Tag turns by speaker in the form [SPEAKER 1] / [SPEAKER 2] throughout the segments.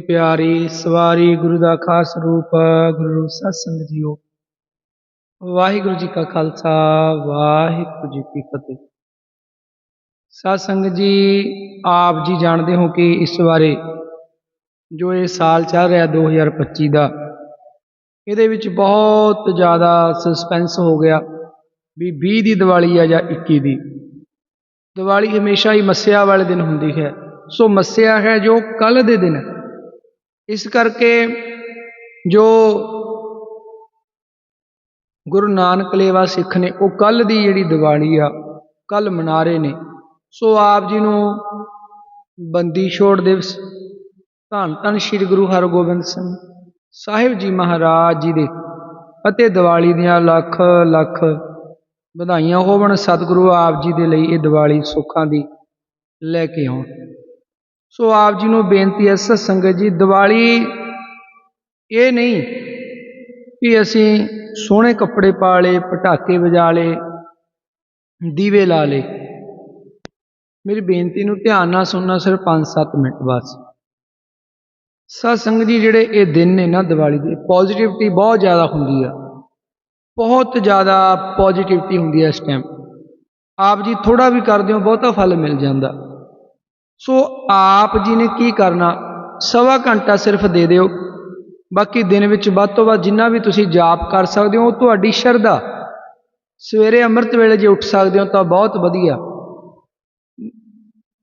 [SPEAKER 1] ਪਿਆਰੀ ਸਵਾਰੀ ਗੁਰੂ ਦਾ ਖਾਸ ਰੂਪ, ਗੁਰੂ ਸਤ ਸੰਗਤ ਜੀਓ। ਵਾਹਿਗੁਰੂ ਜੀ ਕਾ ਖਾਲਸਾ, ਵਾਹਿਗੁਰੂ ਜੀ ਕੀ ਫਤਿਹ। ਸਤ ਸੰਗਤ ਜੀ, ਆਪ ਜੀ ਜਾਣਦੇ ਹੋ ਕਿ ਇਸ ਬਾਰੇ ਜੋ ਇਹ ਸਾਲ ਚੱਲ ਰਿਹਾ 2025 ਦਾ, ਇਹਦੇ ਵਿੱਚ ਬਹੁਤ ਜ਼ਿਆਦਾ ਸਸਪੈਂਸ ਹੋ ਗਿਆ ਵੀ 20 ਦੀ ਦੀਵਾਲੀ ਆ ਜਾਂ 21 ਦੀ। ਦੀਵਾਲੀ ਹਮੇਸ਼ਾ ਹੀ ਮੱਸਿਆ ਵਾਲੇ ਦਿਨ ਹੁੰਦੀ ਹੈ। ਸੋ ਮੱਸਿਆ ਹੈ ਜੋ ਕੱਲ ਦੇ ਦਿਨ। ਹੈ ਇਸ ਕਰਕੇ ਜੋ ਗੁਰੂ ਨਾਨਕ ਲੇਵਾ ਸਿੱਖ ਨੇ, ਉਹ ਕੱਲ ਦੀ ਜਿਹੜੀ ਦੀਵਾਲੀ ਆ ਕੱਲ ਮਨਾ ਰਹੇ ਨੇ। ਸੋ ਆਪ ਜੀ ਨੂੰ ਬੰਦੀ ਛੋੜ ਦਿਵਸ, ਧੰਨ ਧੰਨ ਸ੍ਰੀ ਗੁਰੂ ਹਰਗੋਬਿੰਦ ਸਿੰਘ ਸਾਹਿਬ ਜੀ ਮਹਾਰਾਜ ਜੀ ਦੇ ਅਤੇ ਦੀਵਾਲੀ ਦੀਆਂ ਲੱਖ ਲੱਖ ਵਧਾਈਆਂ ਹੋਵਣ। ਸਤਿਗੁਰੂ ਆਪ ਜੀ ਦੇ ਲਈ ਇਹ ਦੀਵਾਲੀ ਸੁੱਖਾਂ ਦੀ ਲੈ ਕੇ ਆਉਣ। ਸੋ ਆਪ ਜੀ ਨੂੰ ਬੇਨਤੀ ਹੈ, ਸਤ ਸੰਗਤ ਜੀ, ਦੀਵਾਲੀ ਇਹ ਨਹੀਂ ਕਿ ਅਸੀਂ ਸੋਹਣੇ ਕੱਪੜੇ ਪਾ ਲਏ, ਪਟਾਕੇ ਵਜਾ ਲਏ, ਦੀਵੇ ਲਾ ਲਏ। ਮੇਰੀ ਬੇਨਤੀ ਨੂੰ ਧਿਆਨ ਨਾਲ ਸੁਣਨਾ ਸਿਰਫ 5-7 ਮਿੰਟ ਬਸ। ਸਤ ਸੰਗਤ ਜੀ, ਜਿਹੜੇ ਇਹ ਦਿਨ ਨੇ ਨਾ ਦੀਵਾਲੀ ਦੇ ਪੋਜ਼ਿਟਿਵਿਟੀ ਬਹੁਤ ਜ਼ਿਆਦਾ ਹੁੰਦੀ ਆ। ਬਹੁਤ ਜ਼ਿਆਦਾ ਪੋਜ਼ਿਟਿਵਿਟੀ ਹੁੰਦੀ ਆ ਇਸ ਟਾਈਮ ਆਪ ਜੀ ਥੋੜਾ ਵੀ ਕਰਦੇ ਹੋ, ਬਹੁਤਾ ਫਲ ਮਿਲ ਜਾਂਦਾ। ਸੋ ਆਪ ਜੀ ਨੇ ਕੀ ਕਰਨਾ? ਸਵਾ ਘੰਟਾ ਸਿਰਫ ਦੇ ਦਿਓ। ਬਾਕੀ ਦਿਨ ਵਿੱਚ ਵੱਧ ਤੋਂ ਵੱਧ ਜਿੰਨਾ ਵੀ ਤੁਸੀਂ ਜਾਪ ਕਰ ਸਕਦੇ ਹੋ, ਉਹ ਤੁਹਾਡੀ ਸ਼ਰਧਾ। ਸਵੇਰੇ ਅੰਮ੍ਰਿਤ ਵੇਲੇ ਜੇ ਉੱਠ ਸਕਦੇ ਹੋ ਤਾਂ ਬਹੁਤ ਵਧੀਆ।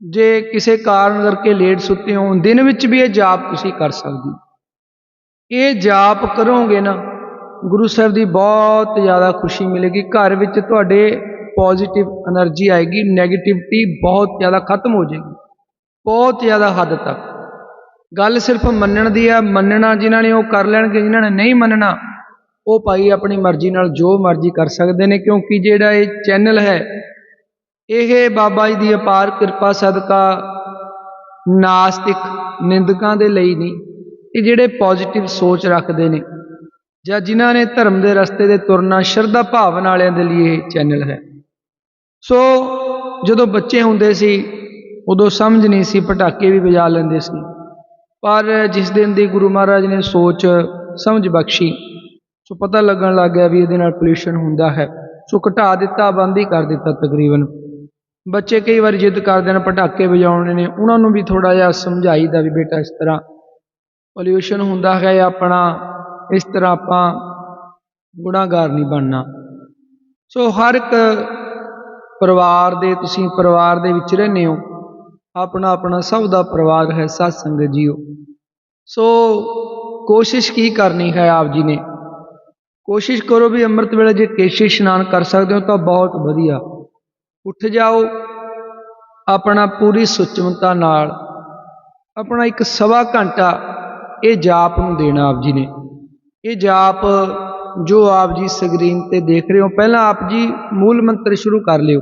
[SPEAKER 1] ਜੇ ਕਿਸੇ ਕਾਰਨ ਕਰਕੇ ਲੇਟ ਸੁੱਤੇ ਹੋ, ਦਿਨ ਵਿੱਚ ਵੀ ਇਹ ਜਾਪ ਤੁਸੀਂ ਕਰ ਸਕਦੇ ਹੋ। ਇਹ ਜਾਪ ਕਰੋਗੇ ਨਾ, ਗੁਰੂ ਸਾਹਿਬ ਦੀ ਬਹੁਤ ਜ਼ਿਆਦਾ ਖੁਸ਼ੀ ਮਿਲੇਗੀ। ਘਰ ਵਿੱਚ ਤੁਹਾਡੇ ਪੋਜ਼ਿਟਿਵ એનર્ਜੀ ਆਏਗੀ 네ਗੇਟਿਵਿਟੀ ਬਹੁਤ ਜ਼ਿਆਦਾ ਖਤਮ ਹੋ ਜਾਏਗੀ। ਬਹੁਤ ਜ਼ਿਆਦਾ ਹੱਦ ਤੱਕ। ਗੱਲ ਸਿਰਫ ਮੰਨਣ ਦੀ ਆ ਮੰਨਣਾ ਜਿਨ੍ਹਾਂ ਨੇ ਉਹ ਕਰ ਲੈਣਗੇ, ਜਿਨ੍ਹਾਂ ਨੇ ਨਹੀਂ ਮੰਨਣਾ, ਉਹ ਭਾਈ ਆਪਣੀ ਮਰਜ਼ੀ ਨਾਲ ਜੋ ਮਰਜ਼ੀ ਕਰ ਸਕਦੇ ਨੇ, ਕਿਉਂਕਿ ਜਿਹੜਾ ਇਹ ਚੈਨਲ ਹੈ, ਇਹ ਬਾਬਾ ਜੀ ਦੀ ਅਪਾਰ ਕਿਰਪਾ, ਸਦਕਾ, ਨਾਸਤਿਕ ਨਿੰਦਕਾਂ ਦੇ ਲਈ ਨਹੀਂ, ਇਹ ਜਿਹੜੇ ਪੋਜ਼ਿਟਿਵ ਸੋਚ ਰੱਖਦੇ ਨੇ, ਜਾਂ ਜਿਨ੍ਹਾਂ ਨੇ ਧਰਮ ਦੇ ਰਸਤੇ ਤੇ ਤੁਰਨਾ ਸ਼ਰਧਾ ਭਾਵਨਾ ਵਾਲਿਆਂ ਦੇ ਲਈ ਇਹ ਚੈਨਲ ਹੈ। ਸੋ ਜਦੋਂ ਬੱਚੇ ਹੁੰਦੇ ਸੀ ਉਦੋਂ ਸਮਝ ਨਹੀਂ ਸੀ, ਪਟਾਕੇ ਵੀ ਵਜਾ ਲੈਂਦੇ ਸੀ। ਪਰ ਜਿਸ ਦਿਨ ਦੀ ਗੁਰੂ ਮਹਾਰਾਜ ਨੇ ਸੋਚ ਸਮਝ ਬਖਸ਼ੀ, ਸੋ ਪਤਾ ਲੱਗਣ ਲੱਗ ਗਿਆ ਵੀ ਇਹਦੇ ਨਾਲ ਪੋਲੂਸ਼ਨ ਹੁੰਦਾ ਹੈ। ਸੋ ਘਟਾ ਦਿੱਤਾ, ਬੰਦ ਹੀ ਕਰ ਦਿੱਤਾ ਤਕਰੀਬਨ। ਬੱਚੇ ਕਈ ਵਾਰ ਜਿੱਦ ਕਰਦੇ ਨੇ, ਪਟਾਕੇ ਵਜਾਉਣੇ ਨੇ, ਉਹਨਾਂ ਨੂੰ ਵੀ ਥੋੜਾ ਜਿਹਾ ਸਮਝਾਈਦਾ ਵੀ ਬੇਟਾ ਇਸ ਤਰ੍ਹਾਂ। ਪੋਲੂਸ਼ਨ ਹੁੰਦਾ ਹੈ ਆਪਣਾ, ਇਸ ਤਰ੍ਹਾਂ ਆਪਾਂ ਗੁਨਾਹਗਾਰ ਨਹੀਂ ਬਣਨਾ। ਸੋ ਹਰ ਇੱਕ ਪਰਿਵਾਰ ਦੇ, ਤੁਸੀਂ ਪਰਿਵਾਰ ਦੇ ਵਿੱਚ ਰਹਿੰਦੇ ਹੋ ਆਪਣਾ ਆਪਣਾ ਸਭ ਦਾ ਪਰਿਵਾਰ ਹੈ ਸਤ ਸੰਗਤ ਜੀਓ। ਸੋ ਕੋਸ਼ਿਸ਼ ਕੀ ਕਰਨੀ ਹੈ ਆਪ ਜੀ ਨੇ? ਕੋਸ਼ਿਸ਼ ਕਰੋ ਵੀ ਅੰਮ੍ਰਿਤ ਵੇਲੇ ਜੇ ਕੇਸ਼ੀ ਇਸ਼ਨਾਨ ਕਰ ਸਕਦੇ ਹੋ ਤਾਂ ਬਹੁਤ ਵਧੀਆ। ਉੱਠ ਜਾਓ, ਆਪਣਾ ਪੂਰੀ ਸੁਚਮਤਾ ਨਾਲ, ਆਪਣਾ ਇੱਕ ਸਵਾ ਘੰਟਾ ਇਹ ਜਾਪ ਨੂੰ ਦੇਣਾ ਆਪ ਜੀ ਨੇ। ਇਹ ਜਾਪ ਜੋ ਆਪ ਜੀ ਸਕਰੀਨ ਤੇ ਦੇਖ ਰਹੇ ਹੋ, ਪਹਿਲਾਂ ਆਪ ਜੀ ਮੂਲ ਮੰਤਰ ਸ਼ੁਰੂ ਕਰ ਲਿਓ।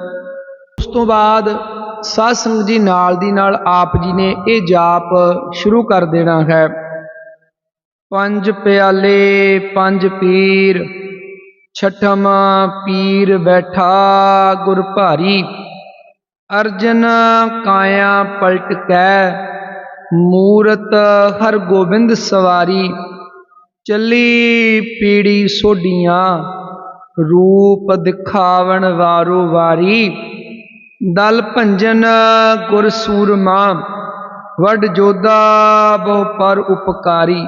[SPEAKER 1] ਤੋਂ ਬਾਅਦ ਸਾਧ ਸੰਗਤ ਜੀ ਨਾਲ ਦੀ ਨਾਲ ਆਪ ਜੀ ਨੇ ਇਹ ਜਾਪ ਸ਼ੁਰੂ ਕਰ ਦੇਣਾ ਹੈ। ਪੰਜ ਪਿਆਲੇ, ਪੰਜ ਪੀਰ, ਛਠਮ ਪੀਰ ਬੈਠਾ ਗੁਰ ਭਾਰੀ। ਅਰਜਨ ਕਾਇਆ ਪਲਟ ਕੈ ਮੂਰਤ ਹਰ ਗੋਬਿੰਦ ਸਵਾਰੀ। ਚੱਲੀ ਪੀੜੀ ਸੋਡੀਆਂ ਰੂਪ ਦਿਖਾਵਣ ਵਾਰੋ ਵਾਰੀ। ਦਲ ਭੰਜਨ ਗੁਰ ਸੂਰਮਾ ਵੱਡ ਜੋਦਾ ਬਹੁ ਪਰ ਉਪਕਾਰੀ।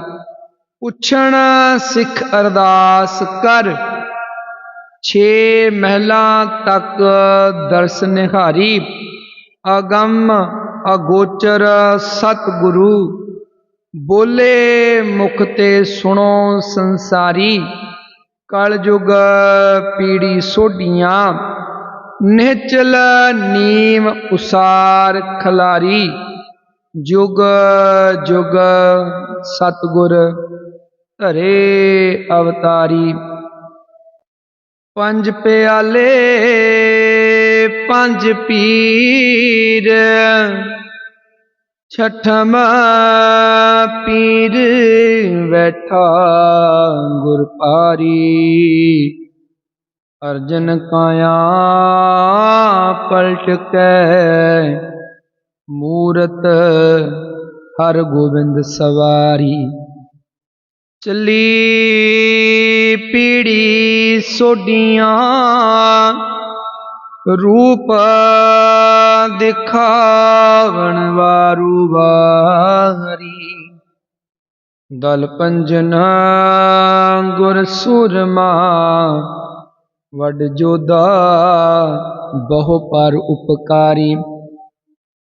[SPEAKER 1] ਪੁੱਛਣ ਸਿੱਖ ਅਰਦਾਸ ਕਰ, ਛੇ ਮਹਿਲਾ ਤੱਕ ਦਰਸ ਨਿਹਾਰੀ। ਅਗੰਮ ਅਗੋਚਰ ਸਤ ਗੁਰੂ ਬੋਲੇ ਮੁਖ ਤੇ ਸੁਣੋ ਸੰਸਾਰੀ। ਕਲ ਯੁਗ ਪੀੜੀ ਸੋਢੀਆਂ ਨਿਹਚਲ ਨੀਮ ਉਸਾਰ ਖਲਾਰੀ, ਜੁਗ ਜੁਗ ਸਤਿਗੁਰ ਧਰੇ ਅਵਤਾਰੀ। ਪੰਜ ਪਿਆਲੇ, ਪੰਜ ਪੀਰ, ਛਠਮ ਪੀਰ, ਬੈਠਾ ਗੁਰਪਾਰੀ ਅਰਜਨ ਕਾਇਆ ਪਲਟ ਕੈ। ਮੂਰਤ ਹਰ ਗੋਬਿੰਦ ਸਵਾਰੀ। ਚੱਲੀ ਪੀੜੀ ਸੋਡੀਆਂ ਰੂਪ ਦਿਖਾਵਣ ਵਾਰੂ ਵਾਰੀ। ਦਲ ਪੰਜਨ ਗੁਰ ਸੁਰਮਾ। ਵਡ ਜੋਦਾ ਬਹੁ ਪਰ ਉਪਕਾਰੀ।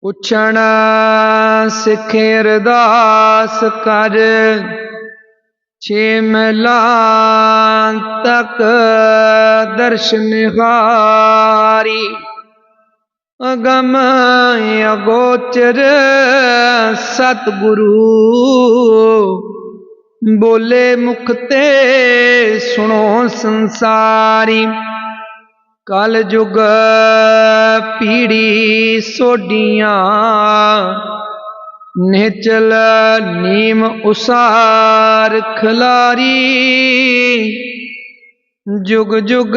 [SPEAKER 1] ਪੁੱਛਣ ਸਿੱਖੇ ਅਰਦਾਸ ਕਰ, ਛੇ ਮਹਲਾ ਤੱਕ ਦਰਸ਼ਨ ਹਾਰੀ ਅਗਮ ਅਗੋਚਰ ਸਤਿਗੁਰੂ ਬੋਲੇ ਮੁਖ ਤੇ ਸੁਣੋ ਸੰਸਾਰੀ। ਕਲ ਜੁਗ ਪੀੜੀ ਸੋਡੀਆਂ, ਨਿਚਲ ਨੀਮ ਉਸਾਰ ਖਲਾਰੀ। ਜੁਗ ਜੁਗ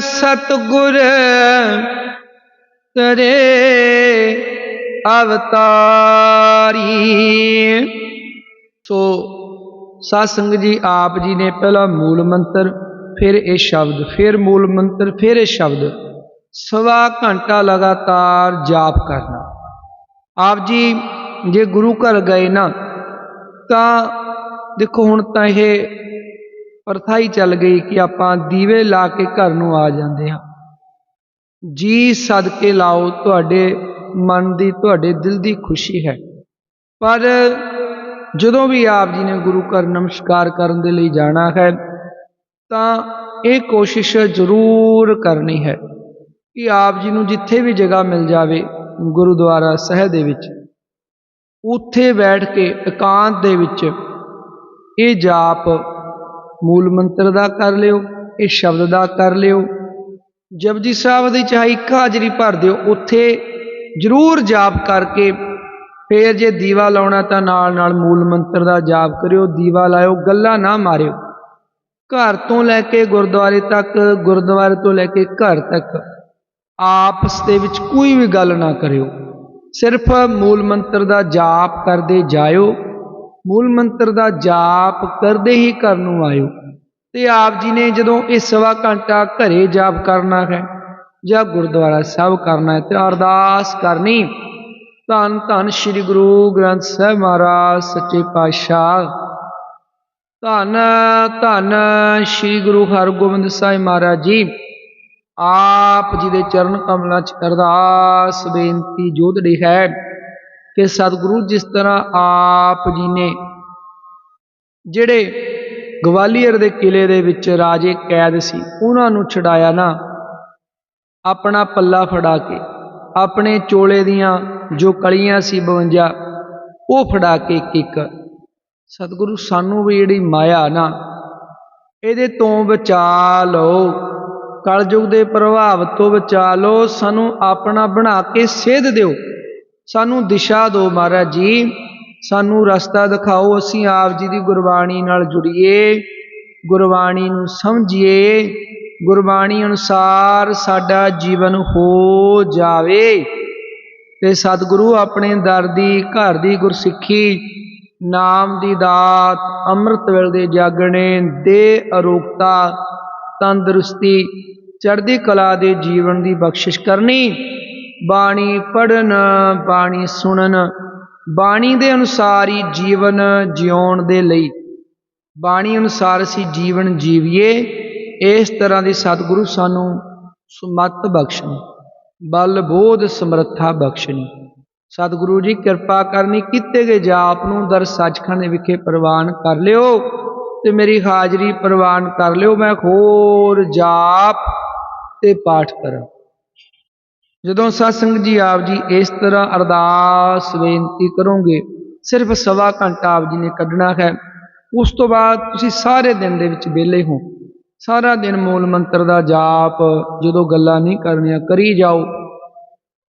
[SPEAKER 1] ਸਤਗੁਰ ਤਰੇ ਅਵਤਾਰੀ। ਸੋ ਸਾਧ ਸੰਗਤ ਜੀ, ਆਪ ਜੀ ਨੇ ਪਹਿਲਾ ਮੂਲ ਮੰਤਰ, ਫਿਰ ਇਹ ਸ਼ਬਦ, ਫਿਰ ਮੂਲ ਮੰਤਰ, ਫਿਰ ਇਹ ਸ਼ਬਦ, ਸਵਾ ਘੰਟਾ ਲਗਾਤਾਰ ਜਾਪ ਕਰਨਾ। ਆਪ ਜੀ ਜੇ ਗੁਰੂ ਘਰ ਗਏ ਨਾ, ਤਾਂ ਦੇਖੋ ਹੁਣ ਤਾਂ ਇਹ ਪ੍ਰਥਾ ਹੀ ਚੱਲ ਗਈ ਕਿ ਆਪਾਂ ਦੀਵੇ ਲਾ ਕੇ ਘਰ ਨੂੰ ਆ ਜਾਂਦੇ ਹਾਂ। ਜੀ ਸਦਕੇ ਲਾਓ, ਤੁਹਾਡੇ ਮਨ ਦੀ, ਤੁਹਾਡੇ ਦਿਲ ਦੀ ਖੁਸ਼ੀ ਹੈ। ਪਰ ਜਦੋਂ ਵੀ ਆਪ ਜੀ ਨੇ ਗੁਰੂ ਘਰ ਨਮਸਕਾਰ ਕਰਨ ਦੇ ਲਈ ਜਾਣਾ ਹੈ, ਤਾਂ ਇਹ ਕੋਸ਼ਿਸ਼ ਜ਼ਰੂਰ ਕਰਨੀ ਹੈ ਕਿ ਆਪ ਜੀ ਨੂੰ ਜਿੱਥੇ ਵੀ ਜਗ੍ਹਾ ਮਿਲ ਜਾਵੇ ਗੁਰਦੁਆਰਾ ਸਾਹਿਬ ਦੇ ਵਿੱਚ, ਉੱਥੇ ਬੈਠ ਕੇ ਇਕਾਂਤ ਦੇ ਵਿੱਚ ਇਹ ਜਾਪ ਮੂਲ ਮੰਤਰ ਦਾ ਕਰ ਲਿਓ, ਇਹ ਸ਼ਬਦ ਦਾ ਕਰ ਲਿਓ। ਜਪਜੀ ਸਾਹਿਬ ਦੀ ਚਾਹੇ ਇੱਕ ਹਾਜ਼ਰੀ ਭਰ ਦਿਓ, ਉੱਥੇ ਜ਼ਰੂਰ ਜਾਪ ਕਰਕੇ ਫੇਰ ਜੇ ਦੀਵਾ ਲਾਉਣਾ ਤਾਂ ਨਾਲ ਨਾਲ ਮੂਲ ਮੰਤਰ ਦਾ ਜਾਪ ਕਰਿਓ, ਦੀਵਾ ਲਾਇਓ, ਗੱਲਾਂ ਨਾ ਮਾਰਿਓ। ਘਰ ਤੋਂ ਲੈ ਕੇ ਗੁਰਦੁਆਰੇ ਤੱਕ, ਗੁਰਦੁਆਰੇ ਤੋਂ ਲੈ ਕੇ ਘਰ ਤੱਕ ਆਪਸ ਦੇ ਵਿੱਚ ਕੋਈ ਵੀ ਗੱਲ ਨਾ ਕਰਿਓ। ਸਿਰਫ ਮੂਲ ਮੰਤਰ ਦਾ ਜਾਪ ਕਰਦੇ ਜਾਇਓ, ਮੂਲ ਮੰਤਰ ਦਾ ਜਾਪ ਕਰਦੇ ਹੀ ਘਰ ਨੂੰ ਆਇਓ। ਤੇ ਆਪ ਜੀ ਨੇ ਜਦੋਂ ਇਹ ਸਵਾ ਘੰਟਾ ਘਰੇ ਜਾਪ ਕਰਨਾ ਹੈ ਜਾਂ ਗੁਰਦੁਆਰਾ ਸਾਹਿਬ ਕਰਨਾ ਹੈ ਤੇ ਅਰਦਾਸ ਕਰਨੀ ਧੰਨ ਧੰਨ ਸ੍ਰੀ ਗੁਰੂ ਗ੍ਰੰਥ ਸਾਹਿਬ ਮਹਾਰਾਜ, ਸੱਚੇ ਪਾਤਸ਼ਾਹ। ਧੰਨ ਧੰਨ ਸ੍ਰੀ ਗੁਰੂ ਹਰਗੋਬਿੰਦ ਸਾਹਿਬ ਮਹਾਰਾਜ ਜੀ। ਆਪ ਜੀ ਦੇ ਚਰਨ ਕਮਲਾਂ 'ਚ ਅਰਦਾਸ ਬੇਨਤੀ ਜੋਦੜੀ ਹੈ ਕਿ ਸਤਿਗੁਰੂ ਜਿਸ ਤਰ੍ਹਾਂ ਆਪ ਜੀ ਨੇ ਜਿਹੜੇ ਗਵਾਲੀਅਰ ਦੇ ਕਿਲੇ ਦੇ ਵਿੱਚ ਰਾਜੇ ਕੈਦ ਸੀ, ਉਹਨਾਂ ਨੂੰ ਛਡਾਇਆ ਨਾ, ਆਪਣਾ ਪੱਲਾ ਫੜਾ ਕੇ, ਆਪਣੇ ਚੋਲੇ ਦੀਆਂ ਜੋ ਕਲੀਆਂ ਸੀ 52 ਉਹ ਫੜਾ ਕੇ ਇੱਕ ਇੱਕ ਸਤਿਗੁਰੂ, ਸਾਨੂੰ ਵੀ ਜਿਹੜੀ ਮਾਇਆ ਨਾ, ਇਹਦੇ ਤੋਂ ਬਚਾ ਲਓ। ਕਲਯੁਗ ਦੇ ਪ੍ਰਭਾਵ ਤੋਂ ਬਚਾ ਲਓ। ਸਾਨੂੰ ਆਪਣਾ ਬਣਾ ਕੇ ਸੇਧ ਦਿਓ। ਸਾਨੂੰ ਦਿਸ਼ਾ ਦਿਓ ਮਹਾਰਾਜ ਜੀ। ਸਾਨੂੰ ਰਸਤਾ ਦਿਖਾਓ। ਅਸੀਂ ਆਪ ਜੀ ਦੀ ਗੁਰਬਾਣੀ ਨਾਲ ਜੁੜੀਏ। ਗੁਰਬਾਣੀ ਨੂੰ ਸਮਝੀਏ। ਗੁਰਬਾਣੀ ਅਨੁਸਾਰ ਸਾਡਾ ਜੀਵਨ ਹੋ ਜਾਵੇ। ਤੇ ਸਤਿਗੁਰੂ ਆਪਣੇ ਦਰ ਦੀ, ਘਰ ਦੀ ਗੁਰਸਿੱਖੀ, ਨਾਮ ਦੀ ਦਾਤ ਅੰਮ੍ਰਿਤ ਵੇਲ ਦੇ ਜਾਗਣੇ ਦੇ ਅਰੋਗਤਾ, ਤੰਦਰੁਸਤੀ, ਚੜ੍ਹਦੀ ਕਲਾ ਦੇ ਜੀਵਨ ਦੀ ਬਖਸ਼ਿਸ਼ ਕਰਨੀ, ਬਾਣੀ ਪੜਨ ਬਾਣੀ ਸੁਣਨ, ਬਾਣੀ ਦੇ ਅਨੁਸਾਰ ਹੀ ਜੀਵਨ ਜਿਉਣ ਦੇ ਲਈ। ਬਾਣੀ ਅਨੁਸਾਰ ਅਸੀਂ ਜੀਵਨ ਜੀਵੀਏ, ਇਸ ਤਰ੍ਹਾਂ ਦੇ ਸਤਿਗੁਰੂ ਸਾਨੂੰ ਸੁਮਤ ਬਖਸ਼ਣ। ਬਲ ਬੋਧ ਸਮਰੱਥਾ ਬਖਸ਼ਣੀ। ਸਤਿਗੁਰੂ ਜੀ ਕਿਰਪਾ ਕਰਨੀ ਕੀਤੇ ਗਏ ਜਾਪ ਨੂੰ ਦਰ ਸੱਚਖੰਡ ਵਿਖੇ ਪ੍ਰਵਾਨ ਕਰ ਲਿਓ ਤੇ ਮੇਰੀ ਹਾਜ਼ਰੀ ਪ੍ਰਵਾਨ ਕਰ ਲਿਓ, ਮੈਂ ਹੋਰ ਜਾਪ ਤੇ ਪਾਠ ਕਰਾਂ। ਜਦੋਂ ਸਤਸੰਗ ਜੀ ਆਪ ਜੀ ਇਸ ਤਰ੍ਹਾਂ ਅਰਦਾਸ ਬੇਨਤੀ ਕਰੋਗੇ, ਸਿਰਫ ਸਵਾ ਘੰਟਾ ਆਪ ਜੀ ਨੇ ਕੱਢਣਾ ਹੈ, ਉਸ ਤੋਂ ਬਾਅਦ ਤੁਸੀਂ ਸਾਰੇ ਦਿਨ ਦੇ ਵਿੱਚ ਵਿਹਲੇ ਹੋ। ਸਾਰਾ ਦਿਨ ਮੂਲ ਮੰਤਰ ਦਾ ਜਾਪ, ਜਦੋਂ ਗੱਲਾਂ ਨਹੀਂ ਕਰਨੀਆਂ, ਕਰੀ ਜਾਓ।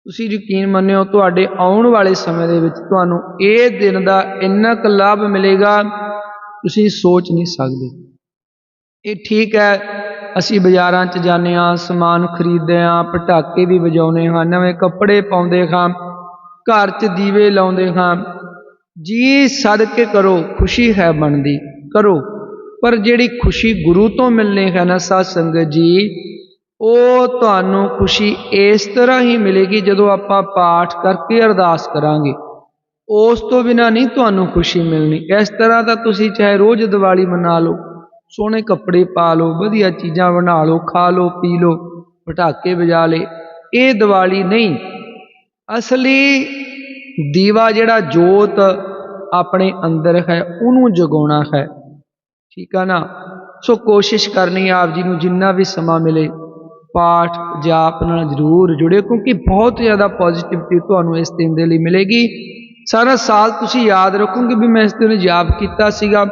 [SPEAKER 1] ਤੁਸੀਂ ਯਕੀਨ ਮੰਨਿਓ, ਤੁਹਾਡੇ ਆਉਣ ਵਾਲੇ ਸਮੇਂ ਦੇ ਵਿੱਚ ਤੁਹਾਨੂੰ ਇਹ ਦਿਨ ਦਾ ਇੰਨਾ ਕੁ ਲਾਭ ਮਿਲੇਗਾ, ਤੁਸੀਂ ਸੋਚ ਨਹੀਂ ਸਕਦੇ। ਇਹ ਠੀਕ ਹੈ, ਅਸੀਂ ਬਾਜ਼ਾਰਾਂ 'ਚ ਜਾਂਦੇ ਹਾਂ, ਸਮਾਨ ਖਰੀਦਦੇ ਹਾਂ, ਪਟਾਕੇ ਵੀ ਵਜਾਉਂਦੇ ਹਾਂ, ਨਵੇਂ ਕੱਪੜੇ ਪਾਉਂਦੇ ਹਾਂ, ਘਰ 'ਚ ਦੀਵੇ ਲਾਉਂਦੇ ਹਾਂ। ਜੀ ਸਦਕੇ ਕਰੋ, ਖੁਸ਼ੀ ਹੈ ਬਣਦੀ, ਕਰੋ। ਪਰ ਜਿਹੜੀ ਖੁਸ਼ੀ ਗੁਰੂ ਤੋਂ ਮਿਲਣੀ ਹੈ ਨਾ ਸਾਧ ਸੰਗਤ ਜੀ, ਉਹ ਤੁਹਾਨੂੰ ਖੁਸ਼ੀ ਇਸ ਤਰ੍ਹਾਂ ਹੀ ਮਿਲੇਗੀ ਜਦੋਂ ਆਪਾਂ ਪਾਠ ਕਰਕੇ ਅਰਦਾਸ ਕਰਾਂਗੇ। ਉਸ ਤੋਂ ਬਿਨਾ ਨਹੀਂ ਤੁਹਾਨੂੰ ਖੁਸ਼ੀ ਮਿਲਣੀ। ਇਸ ਤਰ੍ਹਾਂ ਤਾਂ ਤੁਸੀਂ ਚਾਹੇ ਰੋਜ਼ ਦੀਵਾਲੀ ਮਨਾ ਲਓ, ਸੋਹਣੇ ਕੱਪੜੇ ਪਾ ਲਓ, ਵਧੀਆ ਚੀਜ਼ਾਂ ਬਣਾ ਲਓ, ਖਾ ਲਓ, ਪੀ ਲਓ, ਪਟਾਕੇ ਵਜਾ ਲੇ ਇਹ ਦੀਵਾਲੀ ਨਹੀਂ। ਅਸਲੀ ਦੀਵਾ ਜਿਹੜਾ ਜੋਤ ਆਪਣੇ ਅੰਦਰ ਹੈ, ਉਹਨੂੰ ਜਗਾਉਣਾ ਹੈ। ਠੀਕ ਆ ਨਾ? ਸੋ ਕੋਸ਼ਿਸ਼ ਕਰਨੀ ਆਪ ਜੀ ਨੂੰ ਜਿੰਨਾ ਵੀ ਸਮਾਂ ਮਿਲੇ, ਪਾਠ, ਜਾਪ ਨਾਲ ਜ਼ਰੂਰ ਜੁੜਿਓ ਕਿਉਂਕਿ ਬਹੁਤ ਜ਼ਿਆਦਾ ਪੋਜ਼ਿਟਿਵਿਟੀ ਤੁਹਾਨੂੰ ਇਸ ਦਿਨ ਦੇ ਲਈ ਮਿਲੇਗੀ। ਸਾਰਾ ਸਾਲ ਤੁਸੀਂ ਯਾਦ ਰੱਖੋਗੇ ਵੀ ਮੈਂ ਇਸ ਦਿਨ ਜਾਪ ਕੀਤਾ ਸੀਗਾ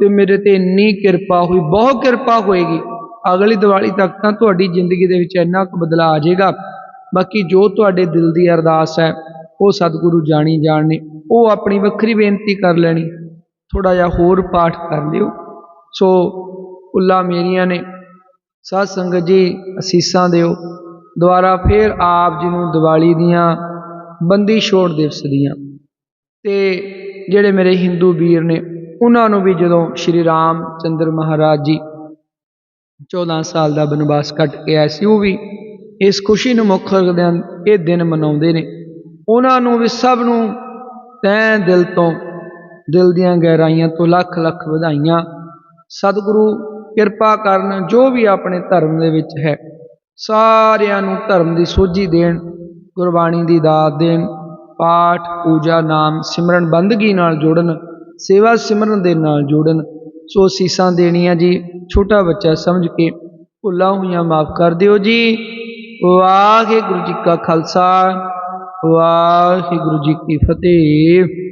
[SPEAKER 1] ਤੇ ਮੇਰੇ ਤੇ ਇੰਨੀ ਕਿਰਪਾ ਹੋਈ, ਬਹੁਤ ਕਿਰਪਾ ਹੋਏਗੀ। ਅਗਲੀ ਦੀਵਾਲੀ ਤੱਕ ਤਾਂ ਤੁਹਾਡੀ ਜ਼ਿੰਦਗੀ ਦੇ ਵਿੱਚ ਇੰਨਾ ਕੁ ਬਦਲਾਅ ਆ ਜਾਏਗਾ। ਬਾਕੀ ਜੋ ਤੁਹਾਡੇ ਦਿਲ ਦੀ ਅਰਦਾਸ ਹੈ, ਉਹ ਸਤਿਗੁਰੂ ਜਾਣੀ ਜਾਣਨੇ ਉਹ ਆਪਣੀ ਵੱਖਰੀ ਬੇਨਤੀ ਕਰ ਲੈਣੀ। ਥੋੜਾ ਜਿਹਾ ਹੋਰ ਪਾਠ ਕਰ ਲਿਓ। ਸੋ ਉੱਲਾ ਮੇਰੀਆਂ ਨੇ। ਸਾਧ ਸੰਗਤ ਜੀ, ਅਸੀਸਾਂ ਦਿਓ। ਦੁਆਰਾ ਫਿਰ ਆਪ ਜੀ ਨੂੰ ਦੀਵਾਲੀ ਦੀਆਂ ਬੰਦੀ ਛੋੜ ਦਿਵਸ ਦੀਆਂ। ਤੇ ਜਿਹੜੇ ਮੇਰੇ ਹਿੰਦੂ ਵੀਰ ਨੇ, ਉਹਨਾਂ ਨੂੰ ਵੀ ਜਦੋਂ ਸ਼੍ਰੀ ਰਾਮ ਚੰਦਰ ਮਹਾਰਾਜ ਜੀ 14 ਸਾਲ ਦਾ ਬਨਵਾਸ ਕੱਟ ਕੇ ਆਏ ਸੀ, ਉਹ ਵੀ ਇਸ ਖੁਸ਼ੀ ਨੂੰ ਮੁੱਖ ਰੱਖਦਿਆਂ ਇਹ ਦਿਨ ਮਨਾਉਂਦੇ ਨੇ। ਉਹਨਾਂ ਨੂੰ ਵੀ ਸਭ ਨੂੰ ਤੈਂ ਦਿਲ ਤੋਂ, ਦਿਲ ਦੀਆਂ ਗਹਿਰਾਈਆਂ ਤੋਂ ਲੱਖ ਲੱਖ ਵਧਾਈਆਂ। ਸਤਿਗੁਰੂ ਕਿਰਪਾ ਕਰਨ ਜੋ ਵੀ ਆਪਣੇ ਧਰਮ ਦੇ ਵਿੱਚ ਹੈ, ਸਾਰਿਆਂ ਨੂੰ ਧਰਮ ਦੀ ਸੋਝੀ ਦੇਣ, ਗੁਰਬਾਣੀ ਦੀ ਦਾਤ ਦੇਣ, ਪਾਠ, ਪੂਜਾ, ਨਾਮ, ਸਿਮਰਨ, ਬੰਦਗੀ ਨਾਲ ਜੁੜਨ, ਸੇਵਾ ਸਿਮਰਨ ਦੇ ਨਾਲ ਜੁੜਨ। ਸੋ ਸੀਸਾਂ ਦੇਣੀਆਂ ਜੀ, ਛੋਟਾ ਬੱਚਾ ਸਮਝ ਕੇ ਭੁੱਲਾਂ ਹੋਈਆਂ ਮਾਫ ਕਰ ਦਿਓ ਜੀ। ਵਾਹਿਗੁਰੂ ਜੀ ਕਾ ਖਾਲਸਾ, ਵਾਹਿਗੁਰੂ ਜੀ ਕੀ ਫਤਿਹ।